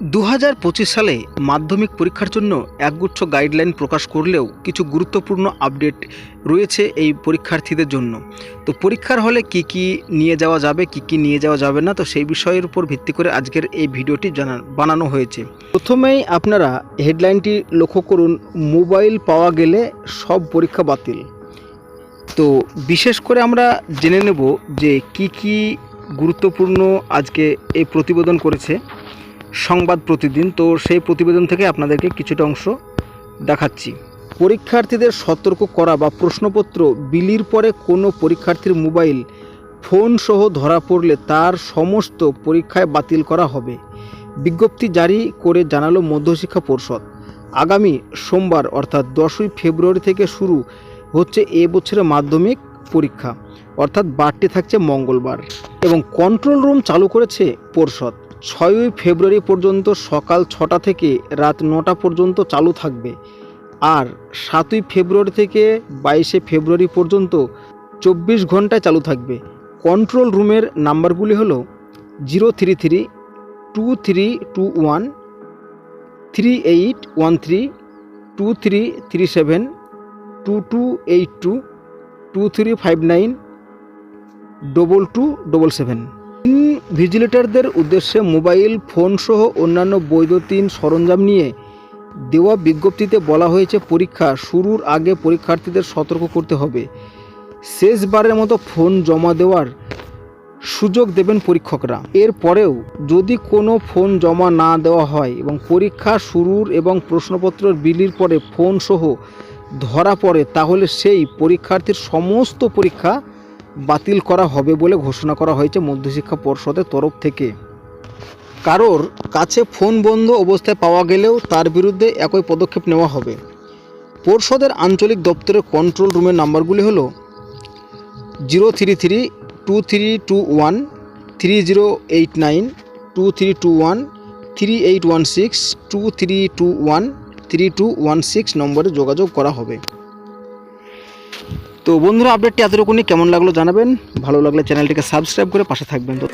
দু হাজার পঁচিশ সালে মাধ্যমিক পরীক্ষার জন্য একগুচ্ছ গাইডলাইন প্রকাশ করলেও কিছু গুরুত্বপূর্ণ আপডেট রয়েছে এই পরীক্ষার্থীদের জন্য। তো পরীক্ষার হলে কি কি নিয়ে যাওয়া যাবে, কি কি নিয়ে যাওয়া যাবে না, তো সেই বিষয়ের উপর ভিত্তি করে আজকের এই ভিডিওটি জানা, বানানো হয়েছে। প্রথমেই আপনারা হেডলাইনটি লক্ষ্য করুন, মোবাইল পাওয়া গেলে সব পরীক্ষা বাতিল। তো বিশেষ করে আমরা জেনে নেব যে কি কি গুরুত্বপূর্ণ আজকে এই প্রতিবেদন করেছে। সংবাদ প্রতিদিন। তো সেই প্রতিবেদন থেকে আপনাদেরকে কিছুটা অংশ দেখাচ্ছি। পরীক্ষার্থীদের সতর্ক করা বা প্রশ্নপত্র বিলির পরে কোনো পরীক্ষার্থীর মোবাইল, ফোন সহ ধরা পড়লে তার সমস্ত পরীক্ষায় বাতিল করা হবে। বিজ্ঞপ্তি জারি করে জানালো মধ্যশিক্ষা পর্ষদ। আগামী সোমবার অর্থাৎ দশই ফেব্রুয়ারি থেকে শুরু হচ্ছে এ বছরের মাধ্যমিক পরীক্ষা। অর্থাৎ বারটি থাকছে মঙ্গলবার। এবং কন্ট্রোল রুম চালু করেছে পর্ষদ। ছয়ই ফেব্রুয়ারি পর্যন্ত সকাল ছটা থেকে রাত নটা পর্যন্ত চালু থাকবে। আর সাতই ফেব্রুয়ারি থেকে বাইশে ফেব্রুয়ারি পর্যন্ত চব্বিশ ঘন্টায় চালু থাকবে। কন্ট্রোল রুমের নাম্বারগুলি হলো zero three three two three two one three eight one three two three three seven two two eight two two three five nine double two double seven. ভিজিলেটরদের উদ্দেশ্যে মোবাইল, ফোন সহ অন্যান্য বৈদ্যুতিন সরঞ্জাম নিয়ে দেওয়া বিজ্ঞপ্তিতে বলা হয়েছে, পরীক্ষা শুরুর আগে পরীক্ষার্থীদের সতর্ক করতে হবে। শেষবারের মতো ফোন জমা দেওয়ার সুযোগ দেবেন পরীক্ষকরা। এরপরেও যদি কোনো ফোন জমা না দেওয়া হয় এবং পরীক্ষা শুরুর এবং প্রশ্নপত্র বিলির পরে ফোন সহ ধরা পড়ে, তাহলে সেই পরীক্ষার্থীর সমস্ত পরীক্ষা বাতিল করা হবে বলে ঘোষণা করা হয়েছে মধ্যশিক্ষা পর্ষদের তরফ থেকে। কারোর কাছে ফোন বন্ধ অবস্থায় পাওয়া গেলেও তার বিরুদ্ধে একই পদক্ষেপ নেওয়া হবে। পর্ষদের আঞ্চলিক দপ্তরের কন্ট্রোল রুমের নাম্বারগুলি হলো zero three three, two three two one, three zero eight nine, two three two one, three eight one six, two three two one, three two one six নম্বরে যোগাযোগ করা হবে। তো বন্ধুরা আপডেটটি এতটুকুনি। কেমন লাগল জানাবেন? ভালো লাগলে চ্যানেলটিকে সাবস্ক্রাইব করে পাশে থাকবেন। তো